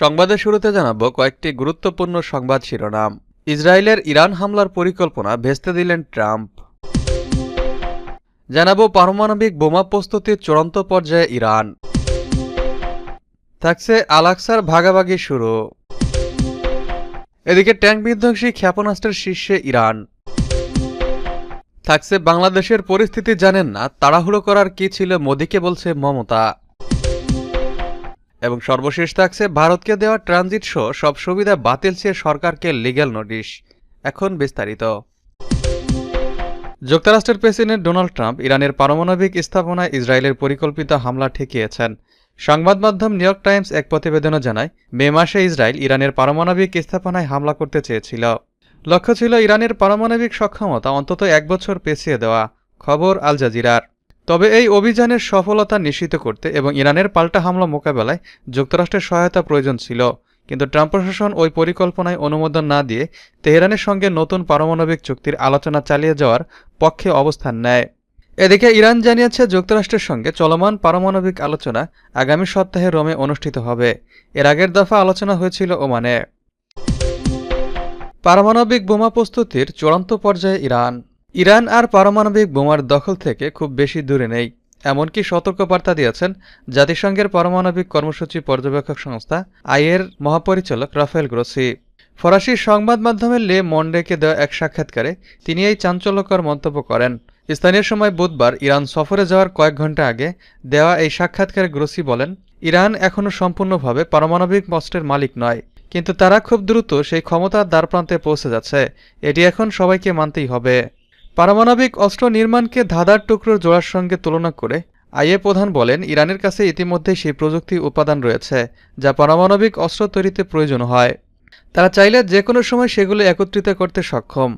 সংবাদের শুরুতে জানাব কয়েকটি গুরুত্বপূর্ণ সংবাদ শিরোনাম। ইসরায়েলের ইরান হামলার পরিকল্পনা ভেস্তে দিলেন ট্রাম্প। জানাব পারমাণবিক বোমা প্রস্তুতির চূড়ান্ত পর্যায়ে ইরান। থাকছে আলাক্সার ভাগাভাগি শুরু। এদিকে ট্যাঙ্ক বিধ্বংসী ক্ষেপণাস্ত্রের শীর্ষে ইরান। থাকছে বাংলাদেশের পরিস্থিতি জানেন না, তাড়াহুড়ো করার কি ছিল মোদীকে বলছে মমতা। এবং সর্বশেষ থাকছে ভারতকে দেওয়া ট্রানজিট সহ সব সুবিধা বাতিল চেয়ে সরকারকে লিগ্যাল নোটিশ এখন বিস্তারিত। যুক্তরাষ্ট্রের প্রেসিডেন্ট ডোনাল্ড ট্রাম্প ইরানের পারমাণবিক স্থাপনায় ইসরায়েলের পরিকল্পিত হামলা ঠেকিয়েছেন। সংবাদ মাধ্যম নিউ ইয়র্ক টাইমস এক প্রতিবেদনে জানায়, মে মাসে ইসরায়েল ইরানের পারমাণবিক স্থাপনায় হামলা করতে চেয়েছিল। লক্ষ্য ছিল ইরানের পারমাণবিক সক্ষমতা অন্তত এক বছর পেছিয়ে দেওয়া। খবর আল জাজিরার। তবে এই অভিযানের সফলতা নিশ্চিত করতে এবং ইরানের পাল্টা হামলা মোকাবেলায় যুক্তরাষ্ট্রের সহায়তা প্রয়োজন ছিল। কিন্তু ট্রাম্প প্রশাসন ওই পরিকল্পনায় অনুমোদন না দিয়ে তেহরানের সঙ্গে নতুন পারমাণবিক চুক্তির আলোচনা চালিয়ে যাওয়ার পক্ষে অবস্থান নেয়। এদিকে ইরান জানিয়েছে যুক্তরাষ্ট্রের সঙ্গে চলমান পারমাণবিক আলোচনা আগামী সপ্তাহে রোমে অনুষ্ঠিত হবে। এর আগের দফা আলোচনা হয়েছিল ওমানে। পারমাণবিক বোমা প্রস্তুতির চূড়ান্ত পর্যায়ে ইরান। ইরান আর পারমাণবিক বোমার দখল থেকে খুব বেশি দূরে নেই, এমনকি সতর্কবার্তা দিয়েছেন জাতিসংঘের পারমাণবিক কর্মসূচি পর্যবেক্ষক সংস্থা আইয়ের মহাপরিচালক রাফেল গ্রোসি। ফরাসি সংবাদ মাধ্যমে লে মন্ডেকে দেওয়া এক সাক্ষাৎকারে তিনি এই চাঞ্চল্যকর মন্তব্য করেন। স্থানীয় সময় বুধবার ইরান সফরে যাওয়ার কয়েক ঘণ্টা আগে দেওয়া এই সাক্ষাৎকারে গ্রোসি বলেন, ইরান এখনও সম্পূর্ণভাবে পারমাণবিক অস্ত্রের মালিক নয়, কিন্তু তারা খুব দ্রুত সেই ক্ষমতার দ্বারপ্রান্তে পৌঁছে যাচ্ছে। এটি এখন সবাইকে মানতেই হবে। পারমাণবিক অস্ত্র নির্মাণকে ধাঁধার টুকরোর জোড়ার সঙ্গে তুলনা করে আইএ প্রধান বলেন, ইরানের কাছে ইতিমধ্যে সেই প্রযুক্তি উপাদান রয়েছে, যা পারমাণবিক অস্ত্র তৈরিতে প্রয়োজন হয়। তারা চাইলে যে কোনো সময় সেগুলো একত্রিত করতে সক্ষম।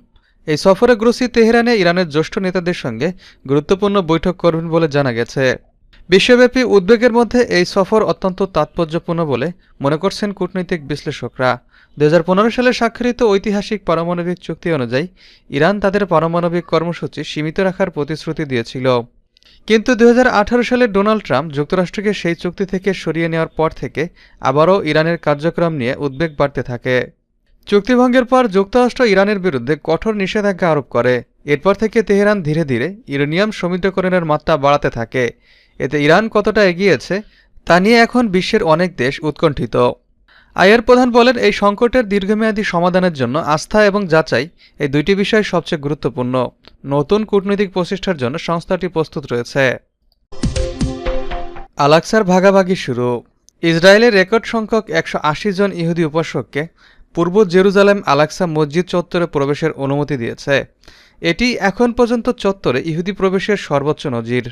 এই সফরে গ্রুসি তেহরানে ইরানের জ্যেষ্ঠ নেতাদের সঙ্গে গুরুত্বপূর্ণ বৈঠক করবেন বলে জানা গেছে। বিশ্বব্যাপী উদ্বেগের মধ্যে এই সফর অত্যন্ত তাৎপর্যপূর্ণ বলে মনে করছেন কূটনৈতিক বিশ্লেষকরা। দু হাজার পনেরো সালে স্বাক্ষরিত ঐতিহাসিক পারমাণবিক চুক্তি অনুযায়ী ইরান তাদের পারমাণবিক কর্মসূচি সীমিত রাখার প্রতিশ্রুতি দিয়েছিল। কিন্তু দু হাজার আঠারো সালে ডোনাল্ড ট্রাম্প যুক্তরাষ্ট্রকে সেই চুক্তি থেকে সরিয়ে নেওয়ার পর থেকে আবারও ইরানের কার্যক্রম নিয়ে উদ্বেগ বাড়তে থাকে। চুক্তিভঙ্গের পর যুক্তরাষ্ট্র ইরানের বিরুদ্ধে কঠোর নিষেধাজ্ঞা আরোপ করে। এরপর থেকে তেহরান ধীরে ধীরে ইউরেনিয়াম সমৃদ্ধকরণের মাত্রা বাড়াতে থাকে। এতে ইরান কতটা এগিয়েছে, তা নিয়ে এখন বিশ্বের অনেক দেশ উৎকণ্ঠিত। আয়ের প্রধান বলেন, এই সংকটের দীর্ঘমেয়াদী সমাধানের জন্য আস্থা এবং যাচাই এই দুইটি বিষয় সবচেয়ে গুরুত্বপূর্ণ। নতুন কূটনৈতিক প্রচেষ্টার জন্য সংস্থাটি প্রস্তুত রয়েছে। আলাক্সার ভাগাভাগি শুরু। ইসরায়েলের রেকর্ড সংখ্যক একশো আশি জন ইহুদি উপাসককে পূর্ব জেরুজালেম আলাক্সা মসজিদ চত্বরে প্রবেশের অনুমতি দিয়েছে। এটি এখন পর্যন্ত চত্বরে ইহুদি প্রবেশের সর্বোচ্চ নজির।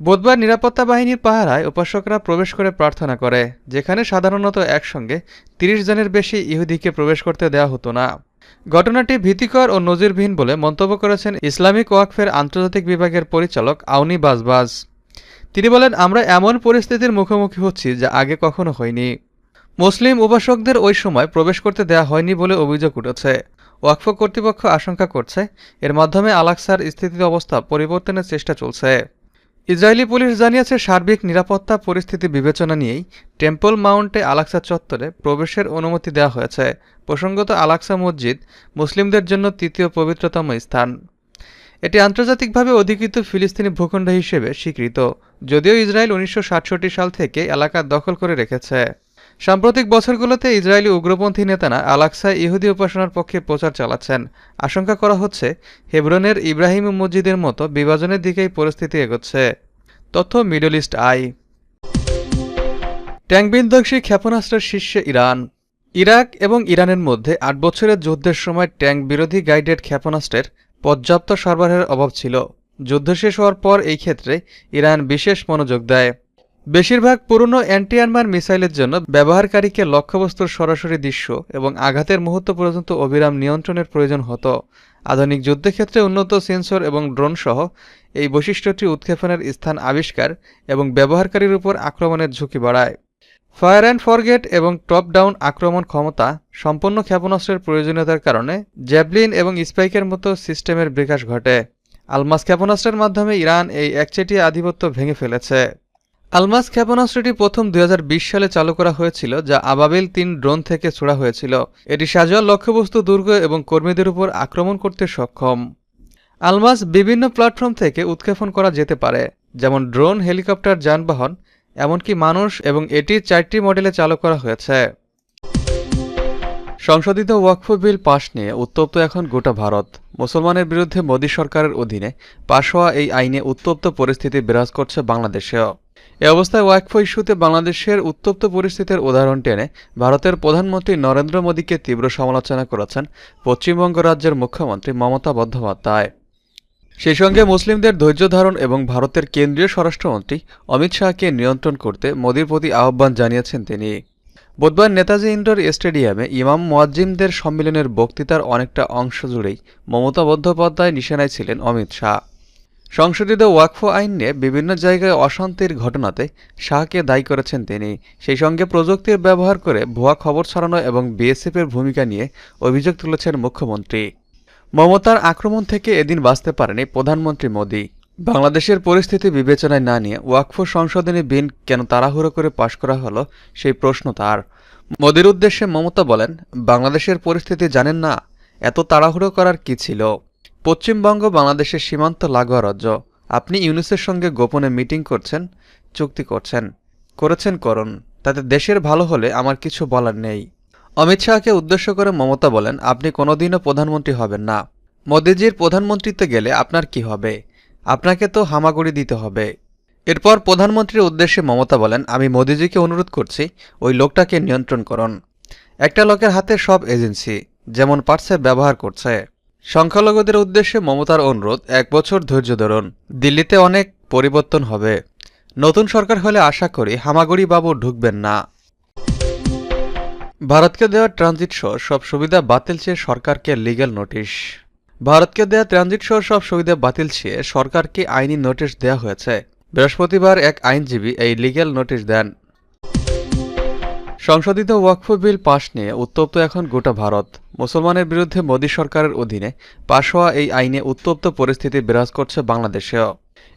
বুধবার নিরাপত্তা বাহিনীর পাহারায় উপাসকরা প্রবেশ করে প্রার্থনা করে, যেখানে সাধারণত একসঙ্গে তিরিশ জনের বেশি ইহুদিকে প্রবেশ করতে দেওয়া হতো না। ঘটনাটি ভীতিকর ও নজিরবিহীন বলে মন্তব্য করেছেন ইসলামিক ওয়াকফের আন্তর্জাতিক বিভাগের পরিচালক আউনি বাজবাজ। তিনি বলেন, আমরা এমন পরিস্থিতির মুখোমুখি হচ্ছি যা আগে কখনো হয়নি। মুসলিম উপাসকদের ওই সময় প্রবেশ করতে দেওয়া হয়নি বলে অভিযোগ উঠেছে। ওয়াকফ কর্তৃপক্ষ আশঙ্কা করছে, এর মাধ্যমে আলাক্সার স্থিতি অবস্থা পরিবর্তনের চেষ্টা চলছে। ইসরায়েলি পুলিশ জানিয়েছে সার্বিক নিরাপত্তা পরিস্থিতি বিবেচনা নিয়েই টেম্পল মাউন্টে আলাক্সা চত্বরে প্রবেশের অনুমতি দেওয়া হয়েছে। প্রসঙ্গত, আলাক্সা মসজিদ মুসলিমদের জন্য তৃতীয় পবিত্রতম স্থান। এটি আন্তর্জাতিকভাবে অধিকৃত ফিলিস্তিনি ভূখণ্ড হিসেবে স্বীকৃত, যদিও ইসরায়েল উনিশশো সাতষট্টি সাল থেকে এলাকা দখল করে রেখেছে। সাম্প্রতিক বছরগুলোতে ইসরায়েলি উগ্রপন্থী নেতারা আলাক্সায় ইহুদি উপাসনার পক্ষে প্রচার চালাচ্ছেন। আশঙ্কা করা হচ্ছে, হেব্রনের ইব্রাহিম মসজিদের মতো বিভাজনের দিকেই পরিস্থিতি এগোচ্ছে। তথ্য মিডল ইস্ট আই। ট্যাঙ্ক বিধ্বংসী ক্ষেপণাস্ত্রের শীর্ষে ইরান। ইরাক এবং ইরানের মধ্যে আট বছরের যুদ্ধের সময় ট্যাঙ্ক বিরোধী গাইডেড ক্ষেপণাস্ত্রের পর্যাপ্ত সরবরাহের অভাব ছিল। যুদ্ধ শেষ হওয়ার পর এই ক্ষেত্রে ইরান বিশেষ মনোযোগ দেয়। বেশিরভাগ পুরনো অ্যান্টি আর্মার মিসাইলের জন্য ব্যবহারকারীকে লক্ষ্যবস্তুর সরাসরি দৃশ্য এবং আঘাতের মুহূর্ত পর্যন্ত অবিরাম নিয়ন্ত্রণের প্রয়োজন হতো। আধুনিক যুদ্ধক্ষেত্রে উন্নত সেন্সর এবং ড্রোন সহ এই বৈশিষ্ট্যটি উৎক্ষেপণের স্থান আবিষ্কার এবং ব্যবহারকারীর উপর আক্রমণের ঝুঁকি বাড়ায়। ফায়ার অ্যান্ড ফরগেট এবং টপ ডাউন আক্রমণ ক্ষমতা সম্পন্ন ক্ষেপণাস্ত্রের প্রয়োজনীয়তার কারণে জ্যাভলিন এবং স্পাইকের মতো সিস্টেমের বিকাশ ঘটে। আলমাস ক্ষেপণাস্ত্রের মাধ্যমে ইরান এই একচেটিয়া আধিপত্য ভেঙে ফেলেছে। আলমাস ক্ষেপণাস্ত্রটি প্রথম দুই হাজার বিশ সালে চালু করা হয়েছিল, যা আবাবিল তিন ড্রোন থেকে ছোড়া হয়েছিল। এটি সাজোয়াল লক্ষ্যবস্তু, দুর্গ এবং কর্মীদের উপর আক্রমণ করতে সক্ষম। আলমাস বিভিন্ন প্ল্যাটফর্ম থেকে উৎক্ষেপণ করা যেতে পারে, যেমন ড্রোন, হেলিকপ্টার, যানবাহন, এমনকি মানুষ এবং এটি চারটি মডেলে চালু করা হয়েছে। সংশোধিত ওয়াকফ বিল পাশ নিয়ে উত্তপ্ত এখন গোটা ভারত। মুসলমানের বিরুদ্ধে মোদী সরকারের অধীনে পাশ হওয়া এই আইনে উত্তপ্ত পরিস্থিতি বিরাজ করছে বাংলাদেশেও। এ অবস্থায় ওয়াকফ ইস্যুতে বাংলাদেশের উত্তপ্ত পরিস্থিতির উদাহরণ টেনে ভারতের প্রধানমন্ত্রী নরেন্দ্র মোদীকে তীব্র সমালোচনা করেছেন পশ্চিমবঙ্গ রাজ্যের মুখ্যমন্ত্রী মমতা বন্দ্যোপাধ্যায়। সেই সঙ্গে মুসলিমদের ধৈর্য ধারণ এবং ভারতের কেন্দ্রীয় স্বরাষ্ট্রমন্ত্রী অমিত শাহকে নিয়ন্ত্রণ করতে মোদীর প্রতি আহ্বান জানিয়েছেন তিনি। বুধবার নেতাজি ইন্ডোর স্টেডিয়ামে ইমাম মোয়াজ্জিমদের সম্মেলনের বক্তৃতার অনেকটা অংশ জুড়েই মমতা বন্দ্যোপাধ্যায় নিশানায় ছিলেন অমিত শাহ। সংশোধিত ওয়াকফ আইন নিয়ে বিভিন্ন জায়গায় অশান্তির ঘটনাতে শাহকে দায়ী করেছেন তিনি। সেই সঙ্গে প্রযুক্তির ব্যবহার করে ভুয়া খবর ছড়ানো এবং বিএসএফের ভূমিকা নিয়ে অভিযোগ তুলেছেন মুখ্যমন্ত্রী। মমতার আক্রমণ থেকে এদিন বাঁচতে পারেনি প্রধানমন্ত্রী মোদী। বাংলাদেশের পরিস্থিতি বিবেচনায় না নিয়ে ওয়াকফ সংশোধনী বিল কেন তাড়াহুড়ো করে পাশ করা হলো সেই প্রশ্ন তার। মোদীর উদ্দেশ্যে মমতা বলেন, বাংলাদেশের পরিস্থিতি জানেন না, এত তাড়াহুড়ো করার কি ছিল? পশ্চিমবঙ্গ, বাংলাদেশের সীমান্ত লাগোয়া রাজ্য। আপনি ইউনুসের সঙ্গে গোপনে মিটিং করছেন, চুক্তি করছেন, করেছেন করুন। তাতে দেশের ভালো হলে আমার কিছু বলার নেই। অমিত শাহকে উদ্দেশ্য করে মমতা বলেন, আপনি কোনোদিনও প্রধানমন্ত্রী হবেন না। মোদিজির প্রধানমন্ত্রীতে গেলে আপনার কি হবে? আপনাকে তো হামাগুড়ি দিতে হবে। এরপর প্রধানমন্ত্রীর উদ্দেশ্যে মমতা বলেন, আমি মোদিজিকে অনুরোধ করছি, ওই লোকটাকে নিয়ন্ত্রণ করুন। একটা লোকের হাতে সব এজেন্সি, যেমন পারছে ব্যবহার করছে। সংখ্যালঘুদের উদ্দেশ্যে মমতার অনুরোধ, এক বছর ধৈর্য ধরুন। দিল্লিতে অনেক পরিবর্তন হবে। নতুন সরকার হলে আশা করি হামাগুড়ি বাবু ঢুকবেন না। ভারতকে দেওয়া ট্রানজিট সহ সব সুবিধা বাতিল চেয়ে সরকারকে লিগ্যাল নোটিশ ভারতকে দেওয়া ট্রানজিট সহ সব সুবিধা বাতিল চেয়ে সরকারকে আইনি নোটিশ দেওয়া হয়েছে। বৃহস্পতিবার এক আইনজীবী এই লিগ্যাল নোটিশ দেন। সংশোধিত ওয়াকফ বিল পাশ নিয়ে উত্তপ্ত এখন গোটা ভারত। মুসলমানের বিরুদ্ধে মোদী সরকারের অধীনে পাশ হওয়া এই আইনে উত্তপ্ত পরিস্থিতি বিরাজ করছে বাংলাদেশেও।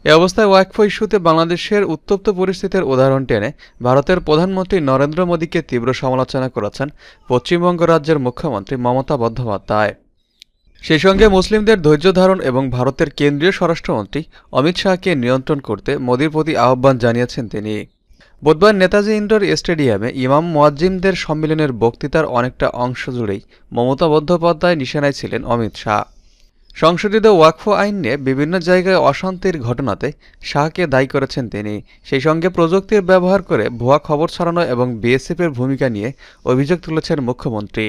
এ অবস্থায় ওয়াকফ ইস্যুতে বাংলাদেশের উত্তপ্ত পরিস্থিতির উদাহরণ টেনে ভারতের প্রধানমন্ত্রী নরেন্দ্র মোদীকে তীব্র সমালোচনা করেছেন পশ্চিমবঙ্গ রাজ্যের মুখ্যমন্ত্রী মমতা বন্দ্যোপাধ্যায়। সেই সঙ্গে মুসলিমদের ধৈর্য ধারণ এবং ভারতের কেন্দ্রীয় স্বরাষ্ট্রমন্ত্রী অমিত শাহকে নিয়ন্ত্রণ করতে মোদীর প্রতি আহ্বান জানিয়েছেন তিনি। বুধবার নেতাজি ইন্ডোর স্টেডিয়ামে ইমাম মোয়াজ্জিমদের সম্মেলনের বক্তৃতার অনেকটা অংশ জুড়েই মমতা বন্দ্যোপাধ্যায় নিশানায় ছিলেন অমিত শাহ। সংশোধিত ওয়াকফ আইন নিয়ে বিভিন্ন জায়গায় অশান্তির ঘটনাতে শাহকে দায়ী করেছেন তিনি। সেই সঙ্গে প্রযুক্তির ব্যবহার করে ভুয়া খবর ছড়ানো এবং বিএসএফের ভূমিকা নিয়ে অভিযোগ তুলেছেন মুখ্যমন্ত্রী।